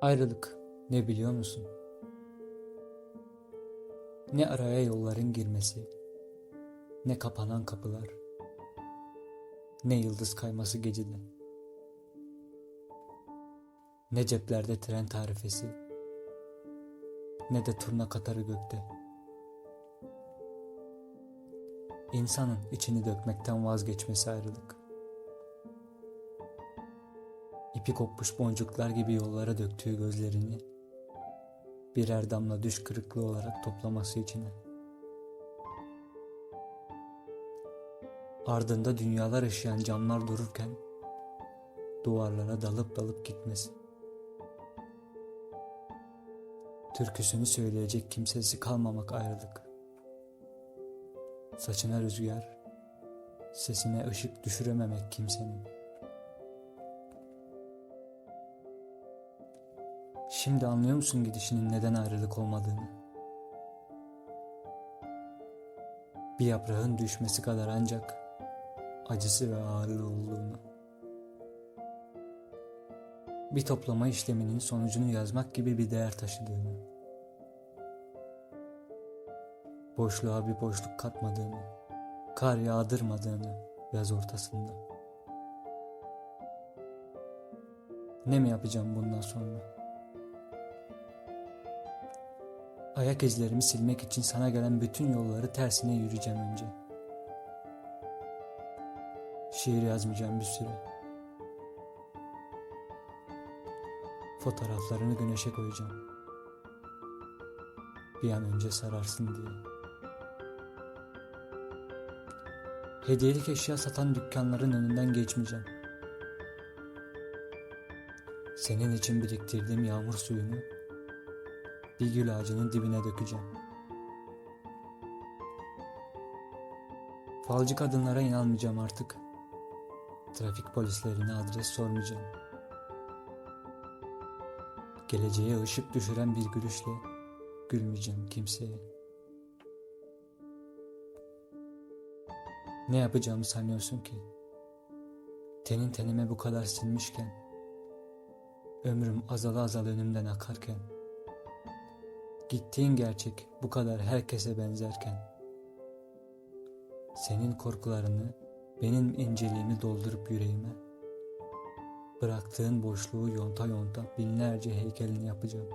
Ayrılık ne biliyor musun? Ne araya yolların girmesi, ne kapanan kapılar, ne yıldız kayması gecede, ne ceplerde tren tarifesi, ne de turna katarı gökte. İnsanın içini dökmekten vazgeçmesi ayrılık. İpi kopmuş boncuklar gibi yollara döktüğü gözlerini birer damla düş kırıklığı olarak toplaması içine. Ardında dünyalar ışıyan camlar dururken duvarlara dalıp dalıp gitmesi. Türküsünü söyleyecek kimsesi kalmamak ayrılık. Saçına rüzgar, sesine ışık düşürememek kimsenin. Şimdi anlıyor musun gidişinin neden ayrılık olmadığını? Bir yaprağın düşmesi kadar ancak acısı ve ağırlığı olduğunu. Bir toplama işleminin sonucunu yazmak gibi bir değer taşıdığını. Boşluğa bir boşluk katmadığını, kar yağdırmadığını yaz ortasında. Ne mi yapacağım bundan sonra? Ayak izlerimi silmek için sana gelen bütün yolları tersine yürüyeceğim önce. Şiir yazmayacağım bir süre. Fotoğraflarını güneşe koyacağım. Bir an önce sararsın diye. Hediyelik eşya satan dükkanların önünden geçmeyeceğim. Senin için biriktirdiğim yağmur suyunu bir gül ağacının dibine dökeceğim. Falcı kadınlara inanmayacağım artık. Trafik polislerine adres sormayacağım. Geleceğe ışık düşüren bir gülüşle gülmeyeceğim kimseye. Ne yapacağımı sanıyorsun ki? Tenin tenime bu kadar sinmişken, ömrüm azala azala önümden akarken, Gittiğin gerçek bu kadar herkese benzerken senin korkularını benim inceliğimi doldurup yüreğime bıraktığın boşluğu yonta yonta binlerce heykelini yapacağım.